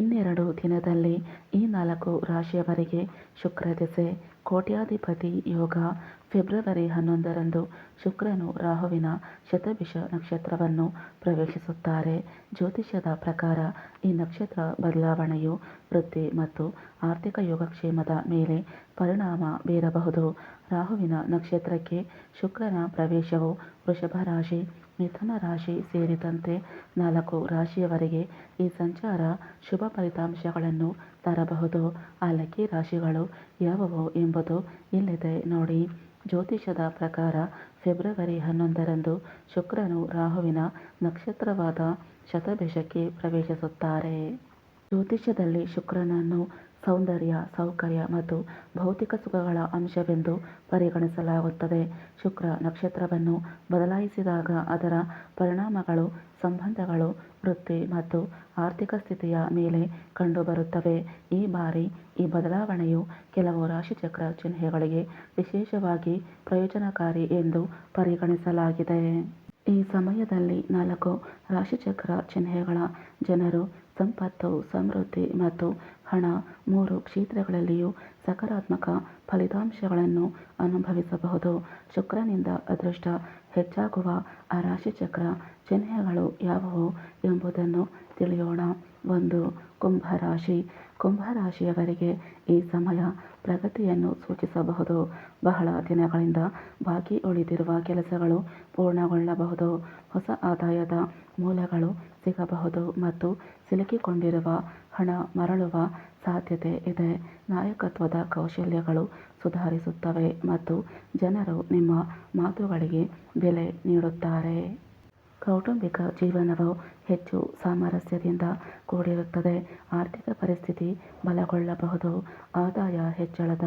ಇನ್ನೆರಡು ದಿನದಲ್ಲಿ ಈ ನಾಲ್ಕು ರಾಶಿಯವರಿಗೆ ಶುಕ್ರ ದೆಸೆ, ಕೋಟ್ಯಾಧಿಪತಿ ಯೋಗ. ಫೆಬ್ರವರಿ ಹನ್ನೊಂದರಂದು ಶುಕ್ರನು ರಾಹುವಿನ ಶತಭಿಷ ನಕ್ಷತ್ರವನ್ನು ಪ್ರವೇಶಿಸುತ್ತಾರೆ. ಜ್ಯೋತಿಷ್ಯದ ಪ್ರಕಾರ ಈ ನಕ್ಷತ್ರ ಬದಲಾವಣೆಯು ವೃತ್ತಿ ಮತ್ತು ಆರ್ಥಿಕ ಯೋಗಕ್ಷೇಮದ ಮೇಲೆ ಪರಿಣಾಮ ಬೀರಬಹುದು. ರಾಹುವಿನ ನಕ್ಷತ್ರಕ್ಕೆ ಶುಕ್ರನ ಪ್ರವೇಶವು ವೃಷಭ ರಾಶಿ ಮಿಥುನ ರಾಶಿ ಸೇರಿದಂತೆ ನಾಲ್ಕು ರಾಶಿಯವರಿಗೆ ಈ ಸಂಚಾರ ಶುಭ ಫಲಿತಾಂಶಗಳನ್ನು ತರಬಹುದು. ಆ ಲಕ್ಕಿ ರಾಶಿಗಳು ಯಾವುವು ಎಂಬುದು ಇಲ್ಲಿದೆ ನೋಡಿ. ಜ್ಯೋತಿಷದ ಪ್ರಕಾರ ಫೆಬ್ರವರಿ ಹನ್ನೊಂದರಂದು ಶುಕ್ರನು ರಾಹುವಿನ ನಕ್ಷತ್ರವಾದ ಶತಭಿಷಕ್ಕೆ ಪ್ರವೇಶಿಸುತ್ತಾರೆ. ಜ್ಯೋತಿಷ್ಯದಲ್ಲಿ ಶುಕ್ರನನ್ನು ಸೌಂದರ್ಯ, ಸೌಕರ್ಯ ಮತ್ತು ಭೌತಿಕ ಸುಖಗಳ ಅಂಶವೆಂದು ಪರಿಗಣಿಸಲಾಗುತ್ತದೆ. ಶುಕ್ರ ನಕ್ಷತ್ರವನ್ನು ಬದಲಾಯಿಸಿದಾಗ ಅದರ ಪರಿಣಾಮಗಳು, ಸಂಬಂಧಗಳು, ವೃತ್ತಿ ಮತ್ತು ಆರ್ಥಿಕ ಸ್ಥಿತಿಯ ಮೇಲೆ ಕಂಡುಬರುತ್ತವೆ. ಈ ಬಾರಿ ಈ ಬದಲಾವಣೆಯು ಕೆಲವು ರಾಶಿಚಕ್ರ ಚಿಹ್ನೆಗಳಿಗೆ ವಿಶೇಷವಾಗಿ ಪ್ರಯೋಜನಕಾರಿ ಎಂದು ಪರಿಗಣಿಸಲಾಗಿದೆ. ಈ ಸಮಯದಲ್ಲಿ ನಾಲ್ಕು ರಾಶಿಚಕ್ರ ಚಿಹ್ನೆಗಳ ಜನರು ಸಂಪತ್ತು, ಸಮೃದ್ಧಿ ಮತ್ತು ಹಣ ಮೂರು ಕ್ಷೇತ್ರಗಳಲ್ಲಿಯೂ ಸಕಾರಾತ್ಮಕ ಫಲಿತಾಂಶಗಳನ್ನು ಅನುಭವಿಸಬಹುದು. ಶುಕ್ರನಿಂದ ಅದೃಷ್ಟ ಹೆಚ್ಚಾಗುವ ಆ ರಾಶಿಚಕ್ರ ಚಿಹ್ನೆಗಳು ಯಾವುವು ಎಂಬುದನ್ನು ತಿಳಿಯೋಣ. ಒಂದು, ಕುಂಭರಾಶಿ. ಕುಂಭರಾಶಿಯವರಿಗೆ ಈ ಸಮಯ ಪ್ರಗತಿಯನ್ನು ಸೂಚಿಸಬಹುದು. ಬಹಳ ದಿನಗಳಿಂದ ಬಾಕಿ ಉಳಿದಿರುವ ಕೆಲಸಗಳು ಪೂರ್ಣಗೊಳ್ಳಬಹುದು. ಹೊಸ ಆದಾಯದ ಮೂಲಗಳು ಸಿಗಬಹುದು ಮತ್ತು ಸಿಲುಕಿಕೊಂಡಿರುವ ಹಣ ಮರಳುವ ಸಾಧ್ಯತೆ ಇದೆ. ನಾಯಕತ್ವದ ಕೌಶಲ್ಯಗಳು ಸುಧಾರಿಸುತ್ತವೆ ಮತ್ತು ಜನರು ನಿಮ್ಮ ಮಾತುಗಳಿಗೆ ಬೆಲೆ ನೀಡುತ್ತಾರೆ. ಕೌಟುಂಬಿಕ ಜೀವನವು ಹೆಚ್ಚು ಸಾಮರಸ್ಯದಿಂದ ಕೂಡಿರುತ್ತದೆ. ಆರ್ಥಿಕ ಪರಿಸ್ಥಿತಿ ಬಲಗೊಳ್ಳಬಹುದು. ಆದಾಯ ಹೆಚ್ಚಳದ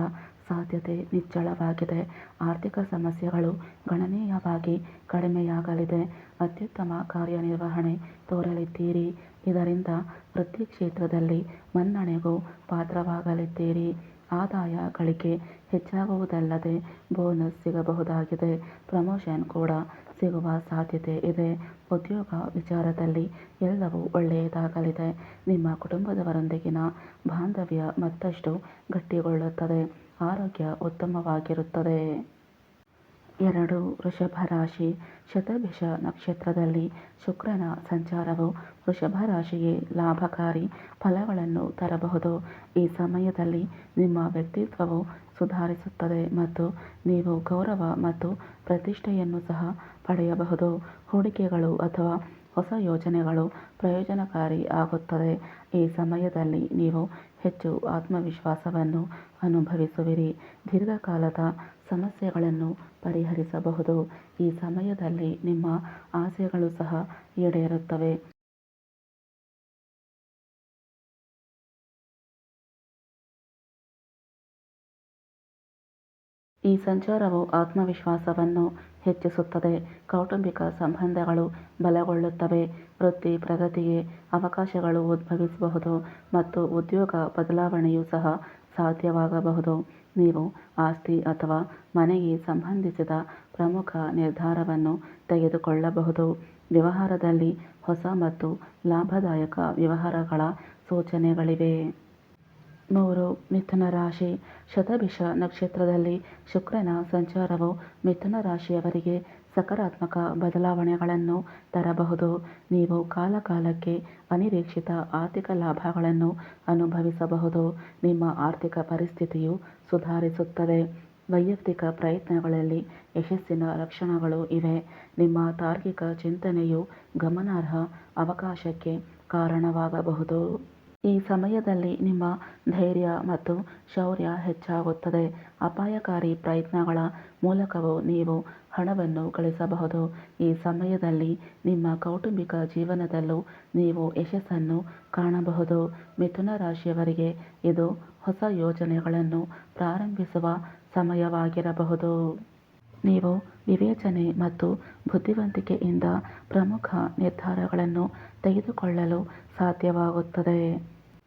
ಸಾಧ್ಯತೆ ನಿಚ್ಚಳವಾಗಿದೆ. ಆರ್ಥಿಕ ಸಮಸ್ಯೆಗಳು ಗಣನೀಯವಾಗಿ ಕಡಿಮೆಯಾಗಲಿದೆ. ಅತ್ಯುತ್ತಮ ಕಾರ್ಯನಿರ್ವಹಣೆ ತೋರಲಿದ್ದೀರಿ. ಇದರಿಂದ ವೃತ್ತಿ ಕ್ಷೇತ್ರದಲ್ಲಿ ಮನ್ನಣೆಗೂ ಪಾತ್ರವಾಗಲಿದ್ದೀರಿ. ಆದಾಯ ಗಳಿಕೆ ಹೆಚ್ಚಾಗುವುದಲ್ಲದೆ ಬೋನಸ್ ಸಿಗಬಹುದಾಗಿದೆ. ಪ್ರಮೋಷನ್ ಕೂಡ ಸಿಗುವ ಸಾಧ್ಯತೆ ಇದೆ. ಉದ್ಯೋಗ ವಿಚಾರದಲ್ಲಿ ಎಲ್ಲವೂ ಒಳ್ಳೆಯದಾಗಲಿದೆ. ನಿಮ್ಮ ಕುಟುಂಬದವರೊಂದಿಗಿನ ಬಾಂಧವ್ಯ ಮತ್ತಷ್ಟು ಗಟ್ಟಿಗೊಳ್ಳುತ್ತದೆ. ಆರೋಗ್ಯ ಉತ್ತಮವಾಗಿರುತ್ತದೆ. ಎರಡು, ವೃಷಭ ರಾಶಿ, ಶತಭಿಷ ನಕ್ಷತ್ರದಲ್ಲಿ ಶುಕ್ರನ ಸಂಚಾರವು ವೃಷಭ ರಾಶಿಗೆ ಲಾಭಕಾರಿ ಫಲಗಳನ್ನು ತರಬಹುದು. ಈ ಸಮಯದಲ್ಲಿ ನಿಮ್ಮ ವ್ಯಕ್ತಿತ್ವವು ಸುಧಾರಿಸುತ್ತದೆ ಮತ್ತು ನೀವು ಗೌರವ ಮತ್ತು ಪ್ರತಿಷ್ಠೆಯನ್ನು ಸಹ ಪಡೆಯಬಹುದು. ಹೂಡಿಕೆಗಳು ಅಥವಾ ಹೊಸ ಯೋಜನೆಗಳು ಪ್ರಯೋಜನಕಾರಿ ಆಗುತ್ತದೆ. ಈ ಸಮಯದಲ್ಲಿ ನೀವು ಹೆಚ್ಚು ಆತ್ಮವಿಶ್ವಾಸವನ್ನು ಅನುಭವಿಸುವಿರಿ. ದೀರ್ಘಕಾಲದ ಸಮಸ್ಯೆಗಳನ್ನು ಪರಿಹರಿಸಬಹುದು. ಈ ಸಮಯದಲ್ಲಿ ನಿಮ್ಮ ಆಸೆಗಳು ಸಹ ಈಡೇರುತ್ತವೆ. ಈ ಸಂಚಾರವು ಆತ್ಮವಿಶ್ವಾಸವನ್ನು ಹೆಚ್ಚಿಸುತ್ತದೆ. ಕೌಟುಂಬಿಕ ಸಂಬಂಧಗಳು ಬಲಗೊಳ್ಳುತ್ತವೆ. ವೃತ್ತಿ, ಪ್ರಗತಿಗೆ ಅವಕಾಶಗಳು ಉದ್ಭವಿಸಬಹುದು ಮತ್ತು ಉದ್ಯೋಗ ಬದಲಾವಣೆಯೂ ಸಹ ಸಾಧ್ಯವಾಗಬಹುದು. ನೀವು ಆಸ್ತಿ ಅಥವಾ ಮನೆಗೆ ಸಂಬಂಧಿಸಿದ ಪ್ರಮುಖ ನಿರ್ಧಾರವನ್ನು ತೆಗೆದುಕೊಳ್ಳಬಹುದು. ವ್ಯವಹಾರದಲ್ಲಿ ಹೊಸ ಮತ್ತು ಲಾಭದಾಯಕ ವ್ಯವಹಾರಗಳ ಸೂಚನೆಗಳಿವೆ. ಮೂರು ಮಿಥುನ ರಾಶಿ ಶತಭಿಷ ನಕ್ಷತ್ರದಲ್ಲಿ ಶುಕ್ರನ ಸಂಚಾರವು ಮಿಥುನ ರಾಶಿಯವರಿಗೆ ಸಕಾರಾತ್ಮಕ ಬದಲಾವಣೆಗಳನ್ನು ತರಬಹುದು. ನೀವು ಕಾಲಕಾಲಕ್ಕೆ ಅನಿರೀಕ್ಷಿತ ಆರ್ಥಿಕ ಲಾಭಗಳನ್ನು ಅನುಭವಿಸಬಹುದು. ನಿಮ್ಮ ಆರ್ಥಿಕ ಪರಿಸ್ಥಿತಿಯು ಸುಧಾರಿಸುತ್ತದೆ. ವೈಯಕ್ತಿಕ ಪ್ರಯತ್ನಗಳಲ್ಲಿ ಯಶಸ್ಸಿನ ಲಕ್ಷಣಗಳು ಇವೆ. ನಿಮ್ಮ ತಾರ್ಕಿಕ ಚಿಂತನೆಯು ಗಮನಾರ್ಹ ಅವಕಾಶಕ್ಕೆ ಕಾರಣವಾಗಬಹುದು. ಈ ಸಮಯದಲ್ಲಿ ನಿಮ್ಮ ಧೈರ್ಯ ಮತ್ತು ಶೌರ್ಯ ಹೆಚ್ಚಾಗುತ್ತದೆ. ಅಪಾಯಕಾರಿ ಪ್ರಯತ್ನಗಳ ಮೂಲಕವೂ ನೀವು ಹಣವನ್ನು ಗಳಿಸಬಹುದು. ಈ ಸಮಯದಲ್ಲಿ ನಿಮ್ಮ ಕೌಟುಂಬಿಕ ಜೀವನದಲ್ಲೂ ನೀವು ಯಶಸ್ಸನ್ನು ಕಾಣಬಹುದು. ಮಿಥುನ ರಾಶಿಯವರಿಗೆ ಇದು ಹೊಸ ಯೋಜನೆಗಳನ್ನು ಪ್ರಾರಂಭಿಸುವ ಸಮಯವಾಗಿರಬಹುದು. ನೀವು ವಿವೇಚನೆ ಮತ್ತು ಬುದ್ಧಿವಂತಿಕೆಯಿಂದ ಪ್ರಮುಖ ನಿರ್ಧಾರಗಳನ್ನು ತೆಗೆದುಕೊಳ್ಳಲು ಸಾಧ್ಯವಾಗುತ್ತದೆ.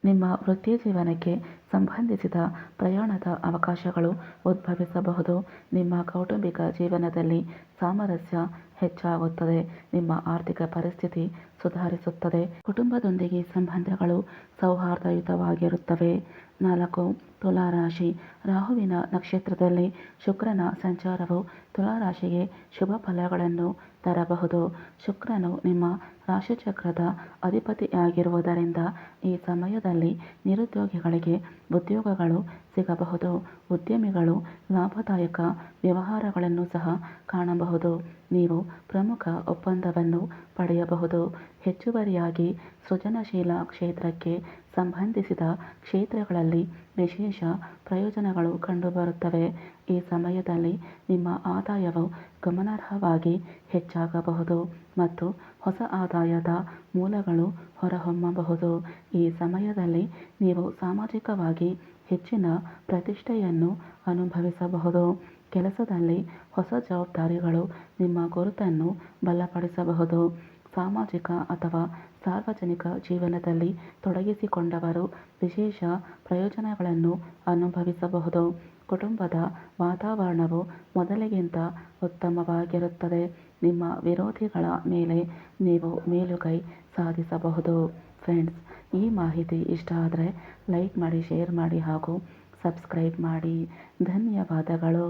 ನಿಮ್ಮ ವೃತ್ತಿ ಜೀವನಕ್ಕೆ ಸಂಬಂಧಿಸಿದ ಪ್ರಯಾಣದ ಅವಕಾಶಗಳು ಉದ್ಭವಿಸಬಹುದು. ನಿಮ್ಮ ಕೌಟುಂಬಿಕ ಜೀವನದಲ್ಲಿ ಸಾಮರಸ್ಯ ಹೆಚ್ಚಾಗುತ್ತದೆ. ನಿಮ್ಮ ಆರ್ಥಿಕ ಪರಿಸ್ಥಿತಿ ಸುಧಾರಿಸುತ್ತದೆ. ಕುಟುಂಬದೊಂದಿಗೆ ಸಂಬಂಧಗಳು ಸೌಹಾರ್ದಯುತವಾಗಿರುತ್ತವೆ. ನಾಲ್ಕು, ತುಲಾರಾಶಿ. ರಾಹುವಿನ ನಕ್ಷತ್ರದಲ್ಲಿ ಶುಕ್ರನ ಸಂಚಾರವು ತುಲಾರಾಶಿಗೆ ಶುಭ ಫಲಗಳನ್ನು ತರಬಹುದು. ಶುಕ್ರನು ನಿಮ್ಮ ರಾಶಿಚಕ್ರದ ಅಧಿಪತಿಯಾಗಿರುವುದರಿಂದ ಈ ಸಮಯದಲ್ಲಿ ನಿರುದ್ಯೋಗಿಗಳಿಗೆ ಉದ್ಯೋಗಗಳು ಸಿಗಬಹುದು. ಉದ್ಯಮಿಗಳು ಲಾಭದಾಯಕ ವ್ಯವಹಾರಗಳನ್ನು ಸಹ ಕಾಣಬಹುದು. ನೀವು ಪ್ರಮುಖ ಒಪ್ಪಂದವನ್ನು ಪಡೆಯಬಹುದು. ಹೆಚ್ಚುವರಿಯಾಗಿ ಸೃಜನಶೀಲ ಕ್ಷೇತ್ರಕ್ಕೆ ಸಂಬಂಧಿಸಿದ ಕ್ಷೇತ್ರಗಳಲ್ಲಿ ವಿಶೇಷ ಪ್ರಯೋಜನಗಳು ಕಂಡುಬರುತ್ತವೆ. ಈ ಸಮಯದಲ್ಲಿ ನಿಮ್ಮ ಆದಾಯವು ಗಮನಾರ್ಹವಾಗಿ ಹೆಚ್ಚಾಗಬಹುದು. ಮತ್ತು ಹೊಸ ಆದಾಯದ ಮೂಲಗಳು ಹೊರಹೊಮ್ಮಬಹುದು. ಈ ಸಮಯದಲ್ಲಿ ನೀವು ಸಾಮಾಜಿಕವಾಗಿ ಹೆಚ್ಚಿನ ಪ್ರತಿಷ್ಠೆಯನ್ನು ಅನುಭವಿಸಬಹುದು. ಕೆಲಸದಲ್ಲಿ ಹೊಸ ಜವಾಬ್ದಾರಿಗಳು ನಿಮ್ಮ ಗುರುತನ್ನು ಬಲಪಡಿಸಬಹುದು. ಸಾಮಾಜಿಕ ಅಥವಾ ಸಾರ್ವಜನಿಕ ಜೀವನದಲ್ಲಿ ತೊಡಗಿಸಿಕೊಂಡವರು ವಿಶೇಷ ಪ್ರಯೋಜನಗಳನ್ನು ಅನುಭವಿಸಬಹುದು. ಕುಟುಂಬದ ವಾತಾವರಣವು ಮೊದಲಿಗಿಂತ ಉತ್ತಮವಾಗಿರುತ್ತದೆ. ನಿಮ್ಮ ವಿರೋಧಿಗಳ ಮೇಲೆ ನೀವು ಮೇಲುಗೈ ಸಾಧಿಸಬಹುದು. ಫ್ರೆಂಡ್ಸ್, ಈ ಮಾಹಿತಿ ಇಷ್ಟ ಆದರೆ ಲೈಕ್ ಮಾಡಿ, ಶೇರ್ ಮಾಡಿ ಹಾಗೂ ಸಬ್ಸ್ಕ್ರೈಬ್ ಮಾಡಿ. ಧನ್ಯವಾದಗಳು.